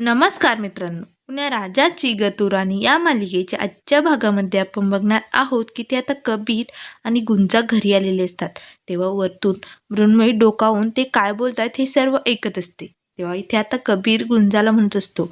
नमस्कार मित्रांनो. पुण्या राजाची गतुराणी या मालिकेच्या आजच्या भागामध्ये आपण बघणार आहोत की ते आता कबीर आणि गुंजा घरी आलेले असतात. तेव्हा वरतून मृण्मयी डोकावून ते काय बोलतात हे सर्व ऐकत असते. तेव्हा इथे आता कबीर गुंजाला म्हणत असतो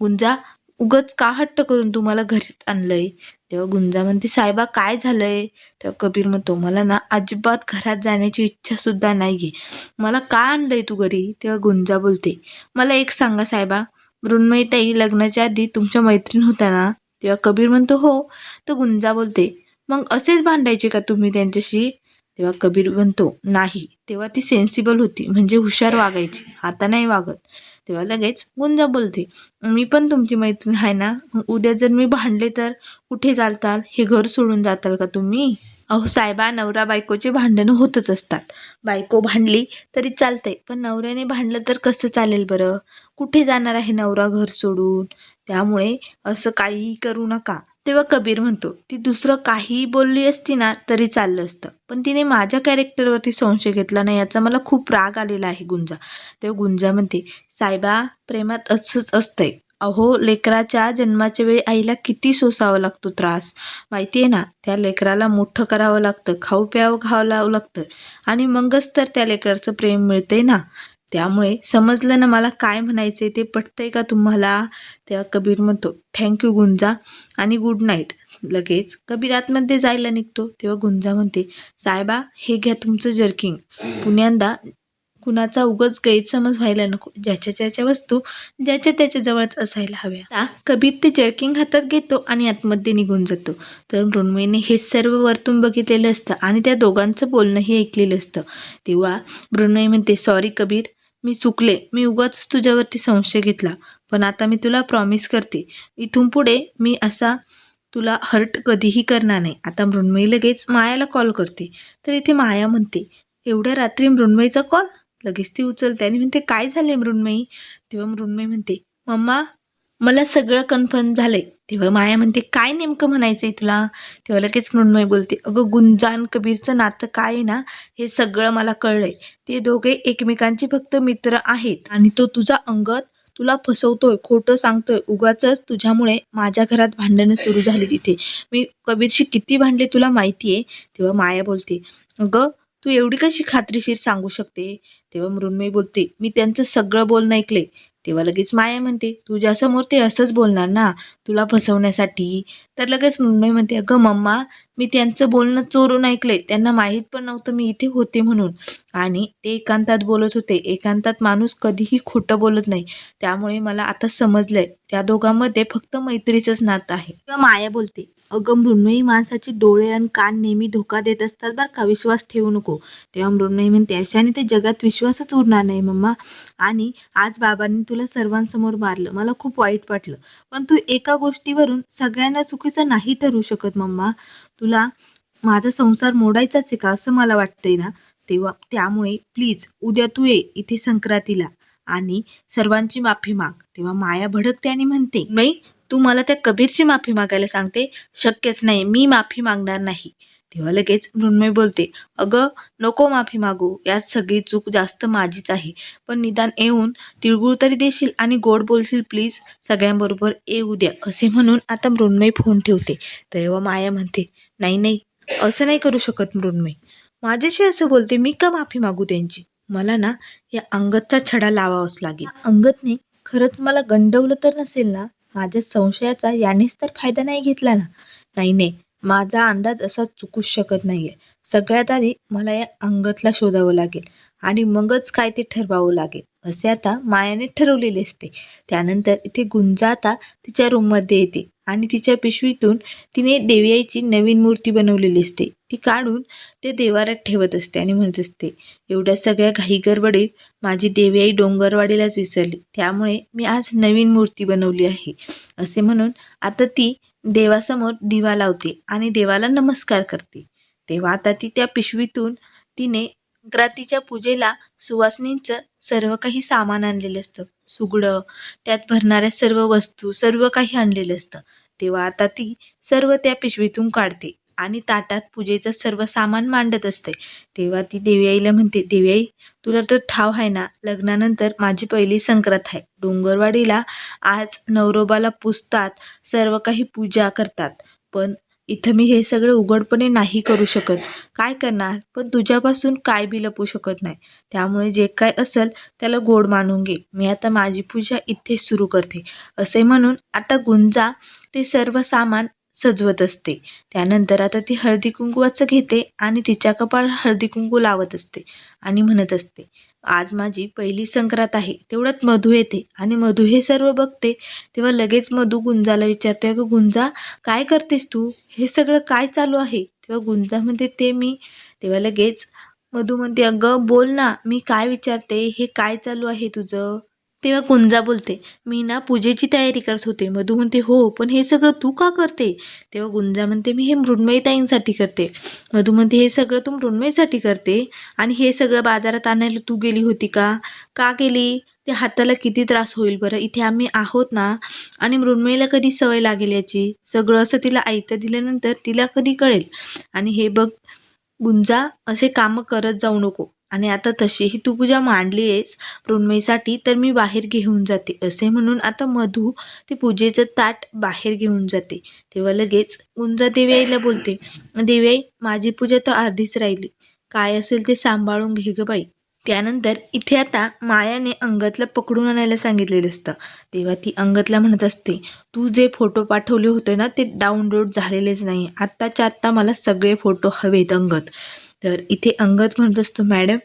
गुंजा उगच का हट्ट करून तुम्हाला घरी आणलंय? तेव्हा गुंजा म्हणते साहेबा काय झालंय? तेव्हा कबीर म्हणतो मला ना अजिबात घरात जाण्याची इच्छा सुद्धा नाहीये. मला का आणलंय तू घरी? तेव्हा गुंजा बोलते मला एक सांगा साहेबा मृण्मयीताई लग्नाच्या आधी तुमच्या मैत्रीण होत्या ना? तेव्हा कबीर म्हणतो हो. तर गुंजा बोलते मग असेच भांडायचे का तुम्ही त्यांच्याशी? तेव्हा कबीर म्हणतो नाही. तेव्हा ती सेन्सिबल होती म्हणजे हुशार वागायची आता नाही वागत. तेव्हा लगेच गुंजा बोलते मी पण तुमची मैत्रीण आहे ना? मग उद्या जर मी भांडले तर कुठे चालताल? हे घर सोडून जाताल का तुम्ही? अहो साहेबा नवरा बायकोचे भांडणं होतच असतात. बायको भांडली तरी चालतंय पण नवऱ्याने भांडलं तर कसं चालेल बरं? कुठे जाणार आहे नवरा घर सोडून? त्यामुळे असं काहीही करू नका. तेव्हा कबीर म्हणतो ती दुसरं काहीही बोलली असती ना तरी चाललं असतं. पण तिने माझ्या कॅरेक्टरवरती संशय घेतला नाही याचा मला खूप राग आलेला आहे गुंजा. तेव्हा गुंजा म्हणते साहेबा प्रेमात असंच असतंय. अहो लेकराच्या जन्माच्या वेळी आईला किती सोसावा लागतो त्रास. माहिती आहे ना त्या लेकराला मोठं करावं लागतं खाऊ प्यावं घालावं लागतं आणि मगच तर त्या लेकराचं प्रेम मिळते ना. त्यामुळे समजलं ना मला काय म्हणायचं ते पटतंय का तुम्हाला? तेव्हा कबीर म्हणतो थँक्यू गुंजा आणि गुड नाईट लगेच कबीर आतमध्ये जायला निघतो. तेव्हा गुंजा म्हणते साहेबा हे घ्या तुमचं जर्किंग. पुण्यांदा कुणाचा उगच गैरसमज व्हायला नको. ज्याच्या त्याच्या वस्तू ज्याच्या त्याच्या जवळच असायला हव्या. आता कबीर ते जर्किंग हातात घेतो आणि आतमध्ये निघून जातो. तर मृण्मयीने हे सर्व वरतून बघितलेलं असतं आणि त्या दोघांचं बोलणंही ऐकलेलं असतं. तेव्हा मृण्मयी म्हणते सॉरी कबीर मी चुकले. मी उगाच तुझ्यावरती संशय घेतला. पण आता मी तुला प्रॉमिस करते. इथून पुढे मी असा तुला हर्ट कधीही करणार नाही. आता मृण्मयी लगेच मायाला कॉल करते. तर इथे माया म्हणते एवढ्या रात्री मृण्मयीचा कॉल लगेच ती उचलते. आणि म्हणते काय झाले मृण्मयी? तेव्हा मृण्मयी म्हणते मम्मा मला सगळं कन्फर्म झालंय. तेव्हा माया म्हणते काय नेमकं म्हणायचंय तुला? तेव्हा लगेच मृण्मयी बोलते अगं गुंजान कबीरचं नातं काय आहे ना हे सगळं मला कळलंय. ते दोघे एकमेकांचे फक्त मित्र आहेत आणि तो तुझा अंगत तुला फसवतोय खोटं सांगतोय. उगाच तुझ्यामुळे माझ्या घरात भांडणं सुरू झाली तिथे. मी कबीरशी किती भांडले तुला माहिती आहे तेव्हा माया बोलते अगं तू एवढी कशी खात्रीशीर सांगू शकते? तेव्हा मृण्मयी बोलते मी त्यांचं सगळं बोलणं ऐकले. तेव्हा लगेच माया म्हणते तुझ्यासमोर ते असंच बोलणार ना तुला फसवण्यासाठी? तर लगेच मृण्मयी म्हणते अगं मम्मा मी त्यांचं बोलणं चोरून ऐकले त्यांना माहीत पण नव्हतं मी इथे होते म्हणून. आणि ते एकांतात बोलत होते. एकांतात माणूस कधीही खोटं बोलत नाही. त्यामुळे मला आता समजलंय त्या दोघांमध्ये फक्त मैत्रीचंच नातं आहे. किंवा माया बोलते अगं मृण्मयी माणसाचे डोळे आणि कान नेहमी धोका देत असतात बरं का? विश्वास ठेवू नको. तेव्हा मृण्मयी म्हणते अशाने ते जगात विश्वासच उरणार नाही मम्मा. आणि आज बाबांनी तुला सर्वांसमोर मारलं. मला खूप वाईट वाटलं. पण तू एका गोष्टीवरून सगळ्यांना चुकीचं नाही ठरू शकत मम्मा. तुला माझा संसार मोडायचाच आहे का असं मला वाटतंय ना? तेव्हा त्यामुळे प्लीज उद्या तू ये इथे संक्रांतीला. आणि सर्वांची माफी माग. तेव्हा माया भडकते आणि म्हणते नाही तू मला त्या कबीरची माफी मागायला सांगते? शक्यच नाही मी माफी मागणार नाही. तेव्हा लगेच मृण्मयी बोलते अगं नको माफी मागू यात सगळी चूक जास्त माझीच आहे. पण निदान येऊन तिळगुळ तरी देशील आणि गोड बोलशील प्लीज. सगळ्यांबरोबर येऊ द्या असे म्हणून आता मृण्मयी फोन ठेवते. तेव्हा माया म्हणते नाही नाही असं नाही करू शकत मृण्मयी. माझ्याशी असं बोलते मी का माफी मागू त्यांची? मला ना या अंगतचा छडा लावावाच लागेल. अंगतने खरंच मला गंडवलं तर नसेल ना? माझ्या संशयाचा यानेच तर फायदा नाही घेतला ना. नाही नाही. माझा अंदाज असा चुकूच शकत नाही आहे सगळ्यात आधी मला या अंगतला शोधावं लागेल आणि मगच काय ते ठरवावं लागेल. असे आता मायाने ठरवलेले असते. त्यानंतर इथे गुंजा आता तिच्या रूममध्ये येते आणि तिच्या पिशवीतून तिने देवयाईची नवीन मूर्ती बनवलेली असते. ती काढून ते देवारात ठेवत असते आणि म्हणत असते एवढ्या सगळ्या घाई गडबडीत माझी देवयाई डोंगरवाडीलाच विसरली. त्यामुळे मी आज नवीन मूर्ती बनवली आहे. असे म्हणून आता ती देवासमोर दिवा लावते आणि देवाला नमस्कार करते. तेव्हा आता ती त्या पिशवीतून तिने संक्रांतीच्या पूजेला सुवासिनींचं सर्व काही सामान आणलेलं असतं. सुगडं त्यात भरणाऱ्या सर्व वस्तू सर्व काही आणलेलं असतं. तेव्हा आता ती सर्व त्या पिशवीतून काढते आणि ताटात पूजेचं सर्व सामान मांडत असते. तेव्हा ती देवीआईला म्हणते देवीआई तुला तर ठाव आहे ना लग्नानंतर माझी पहिली संक्रांत आहे. डोंगरवाडीला आज नवरोबाला पुजतात सर्व काही पूजा करतात. पण इथं मी हे सगळं उघडपणे नाही करू शकत. काय करणार? पण तुझ्यापासून काय बी लपू शकत नाही. त्यामुळे जे काय असेल त्याला गोड मानून घे. मी आता माझी पूजा इथे सुरू करते. असे म्हणून आता गुंजा ते सर्व सामान सजवत असते. त्यानंतर आता ती हळदी कुंकवाचं घेते आणि तिच्या कपाळ हळदी कुंकू लावत असते आणि म्हणत असते आज माझी पहिली संक्रांत आहे. तेवढ्यात मधू येते आणि मधू हे सर्व बघते. तेव्हा लगेच मधू गुंजाला विचारते अगं गुंजा काय करतेस तू? हे सगळं काय चालू आहे? तेव्हा गुंजा म्हणते ते मी तेव्हा लगेच मधू म्हणते अगं बोल ना मी काय विचारते? हे काय चालू आहे तुझं? तेव्हा गुंजा बोलते मी ना पूजेची तयारी करत होते. मधू म्हणते हो पण हे सगळं तू का करते? तेव्हा गुंजा म्हणते मी हे मृण्मयीताईंसाठी करते. मधू म्हणते हे सगळं तू मृण्मयीसाठी करते? आणि हे सगळं बाजारात आणायला तू गेली होती का? का गेली? ते हाताला किती त्रास होईल बरं? इथे आम्ही आहोत ना? आणि मृण्मयीला कधी सवय लागेल याची? सगळं असं तिला ऐकतं दिल्यानंतर तिला कधी कळेल? आणि हे बघ गुंजा असे कामं करत जाऊ नको. आणि आता तशीही तू पूजा मांडली आहेस मृण्मयीसाठी तर मी बाहेर घेऊन जाते असे म्हणून आता मधू ते पूजेचं ताट बाहेर घेऊन जाते. तेव्हा लगेच गुंजा देवी आईला बोलते देवी आई माझी पूजा तर अर्धीच राहिली. काय असेल ते सांभाळून घे ग बाई. त्यानंतर इथे आता मायाने अंगतला पकडून आणायला सांगितलेलं असतं. तेव्हा ती अंगतला म्हणत असते तू जे फोटो पाठवले होते ना ते डाउनलोड झालेलेच नाही. आत्ताच्या आत्ता मला सगळे फोटो हवेत अंगत. तर इथे अंगत म्हणत असतो मॅडम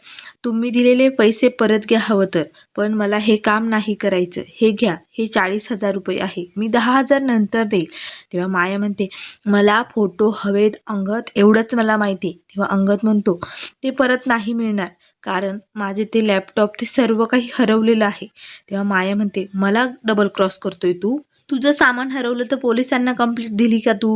तुम्ही दिलेले पैसे परत घ्या हवं तर पण मला हे काम नाही करायचं. हे घ्या. हे चाळीस हजार रुपये आहे. मी दहा हजार नंतर देईल. तेव्हा माया म्हणते मला फोटो हवेत अंगत एवढंच मला माहिती. तेव्हा अंगत म्हणतो ते परत नाही मिळणार कारण माझे ते लॅपटॉप ते सर्व काही हरवलेलं आहे. तेव्हा माया म्हणते मला डबल क्रॉस करतोय तू. तुझं सामान हरवलं तर पोलिसांना कंप्लीट दिली का तू?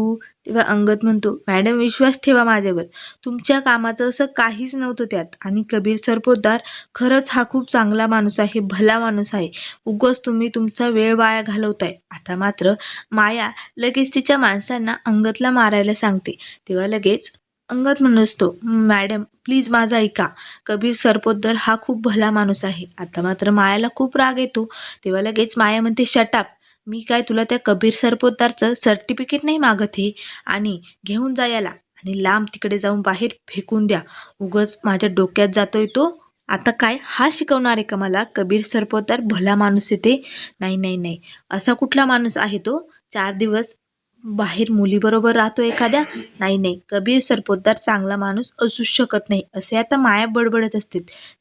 तेव्हा अंगत म्हणतो मॅडम विश्वास ठेवा माझ्यावर. तुमच्या कामाचं असं काहीच नव्हतं त्यात. आणि कबीर सरपोतदार खरंच हा खूप चांगला माणूस आहे भला माणूस आहे. उगच तुम्ही तुमचा वेळ वाया घालवताय. आता मात्र माया लगेच तिच्या माणसांना अंगतला मारायला सांगते. तेव्हा लगेच अंगत म्हणतो असतो मॅडम प्लीज माझा ऐका. कबीर सरपोतदार हा खूप भला माणूस आहे. आता मात्र मायाला खूप राग येतो. तेव्हा लगेच माया म्हणते शटाप मी काय तुला त्या कबीर सरपोतदारचं सर्टिफिकेट नाही मागत हे? आणि घेऊन जा याला. आणि लांब तिकडे जाऊन बाहेर फेकून द्या. उगच माझ्या डोक्यात जातोय तो. आता काय? हा शिकवणार आहे का मला? कबीर सरपोतदार भला माणूस येते नाही नाही नाही. असा कुठला माणूस आहे तो? चार दिवस बाहेर मुलीबरोबर राहतो एखाद्या? नाही नाही. कबीर सरपोतदार चांगला माणूस असूच शकत नाही असे आता माया बडबडत असते.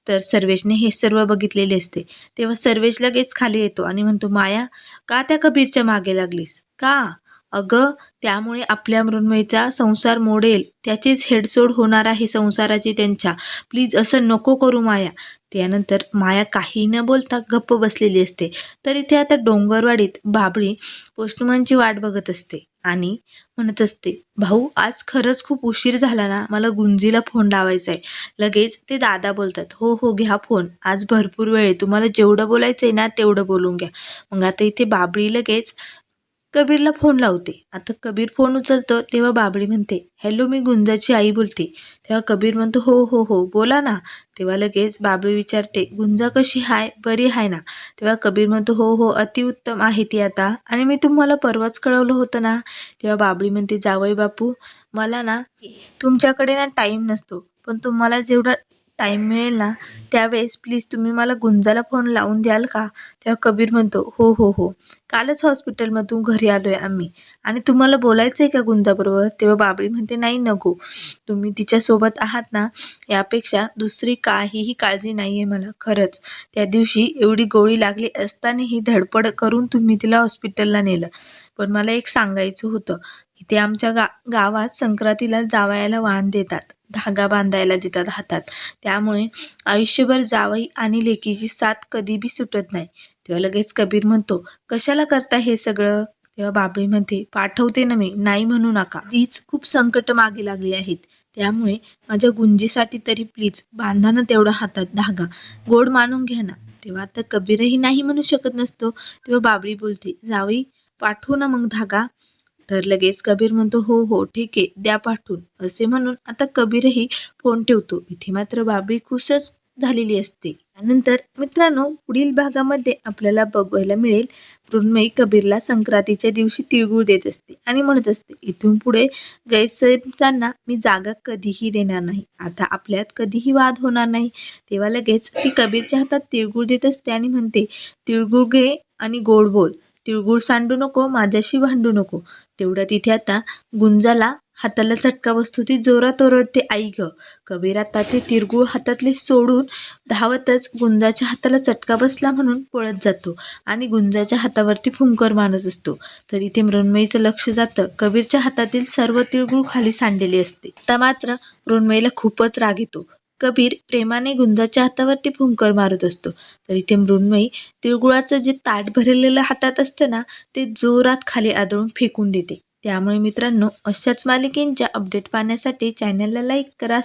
तर सर्वेशने हे सर्व बघितलेले असते. तेव्हा सर्वेश लगेच खाली येतो आणि म्हणतो माया का त्या कबीरच्या मागे लागलीस? का? अगं त्यामुळे आपल्या मृण्मयीचा संसार मोडेल. त्याचीच हेडसोड होणार आहे संसाराची त्यांच्या. प्लीज असं नको करू माया. त्यानंतर माया काही न बोलता गप्प बसलेली असते. तर इथे आता डोंगरवाडीत बाबळी पोस्टमनची वाट बघत असते आणि म्हणत असते भाऊ आज खरंच खूप उशीर झाला ना? मला गुंजीला फोन लावायचा आहे लगेच ते दादा बोलतात हो हो घ्या फोन. आज भरपूर वेळ आहे. तुम्हाला जेवढं बोलायचं आहे ना तेवढं बोलून घ्या. मग आता इथे बाबळी लगेच कबीरला फोन लावते. आता कबीर फोन उचलतो तेव्हा बाबळी म्हणते हॅलो मी गुंजाची आई बोलते. तेव्हा कबीर म्हणतो हो हो हो बोला ना. तेव्हा लगेच बाबळी विचारते गुंजा कशी हाय? बरी आहे ना? तेव्हा कबीर म्हणतो हो हो अतिउत्तम आहे ती आता. आणि मी तुम्हाला परवाच कळवलं होतं ना? तेव्हा बाबळी म्हणते जावई बापू मला ना तुमच्याकडे ना टाईम नसतो. पण तुम्हाला जेवढा टाईम मिळेल ना त्यावेळेस प्लीज तुम्ही मला गुंजाला फोन लावून द्याल का? तेव्हा कबीर म्हणतो हो हो हो. कालच हॉस्पिटलमधून घरी आलो आहे आम्ही. आणि तुम्हाला बोलायचं आहे का गुंजाबरोबर? तेव्हा बाबळी म्हणते नाही नको. तुम्ही तिच्यासोबत आहात ना यापेक्षा दुसरी काहीही काळजी नाही आहे मला खरंच. त्या दिवशी एवढी गोळी लागली असतानाही धडपड करून तुम्ही तिला हॉस्पिटलला नेलं. पण मला एक सांगायचं होतं. इथे आमच्या गा गावात संक्रांतीला जावयाला वाण देतात. धागा बांधायला देतात हातात. त्यामुळे आयुष्यभर जावई आणि लेकीची साथ कधी बी सुटत नाही. तेव्हा लगेच कबीर म्हणतो कशाला करता हे सगळं? तेव्हा बाबळी म्हणते पाठवते ना मी नाही म्हणू नका. तीच खूप संकट मागे लागली आहेत. त्यामुळे माझ्या गुंजीसाठी तरी प्लीज बांधा ना तेवढा हातात धागा. गोड मानून घ्या ना. तेव्हा आता कबीरही नाही म्हणू शकत नसतो. तेव्हा बाबळी बोलते जावई पाठवू ना मग धागा. तर लगेच कबीर म्हणतो हो हो ठीक आहे द्या पाठवून. असे म्हणून आता कबीरही फोन ठेवतो. इथे मात्र बाबी खुशच झालेली असते. त्यानंतर मित्रांनो पुढील भागामध्ये आपल्याला बघायला मिळेल मृण्मयी कबीरला संक्रांतीच्या दिवशी तिळगुळ देत असते आणि म्हणत असते इथून पुढे गैरसमजांना मी जागा कधीही देणार नाही. आता आपल्यात कधीही वाद होणार नाही. तेव्हा लगेच ती कबीरच्या हातात तिळगुळ देत असते आणि म्हणते तिळगुळ घे आणि गोड बोल. तिळगुळ सांडू नको माझ्याशी भांडू नको. तेवढ्या तिथे आता गुंजाला हाताला चटका बसतो ती जोरात ओरडते आई ग कबीर आता ते तिळगुळ हातातले सोडून धावतच गुंजाच्या हाताला चटका बसला म्हणून पळत जातो आणि गुंजाच्या हातावरती फुंकर मानत असतो. तर इथे मृण्मयीचं लक्ष जातं. कबीरच्या हातातील सर्व तिळगुळ खाली सांडलेली असते. आता मात्र मृण्मयीला खूपच राग येतो. कबीर प्रेमाने गुंजाच्या हातावरती फुंकर मारत असतो. तर इथे मृण्मयी तिळगुळाचं जे ताट भरलेलं हातात असतं ना ते जोरात खाली आदळून फेकून देते. त्यामुळे मित्रांनो अशाच मालिकेंच्या अपडेट पाहण्यासाठी चॅनलला लाईक करा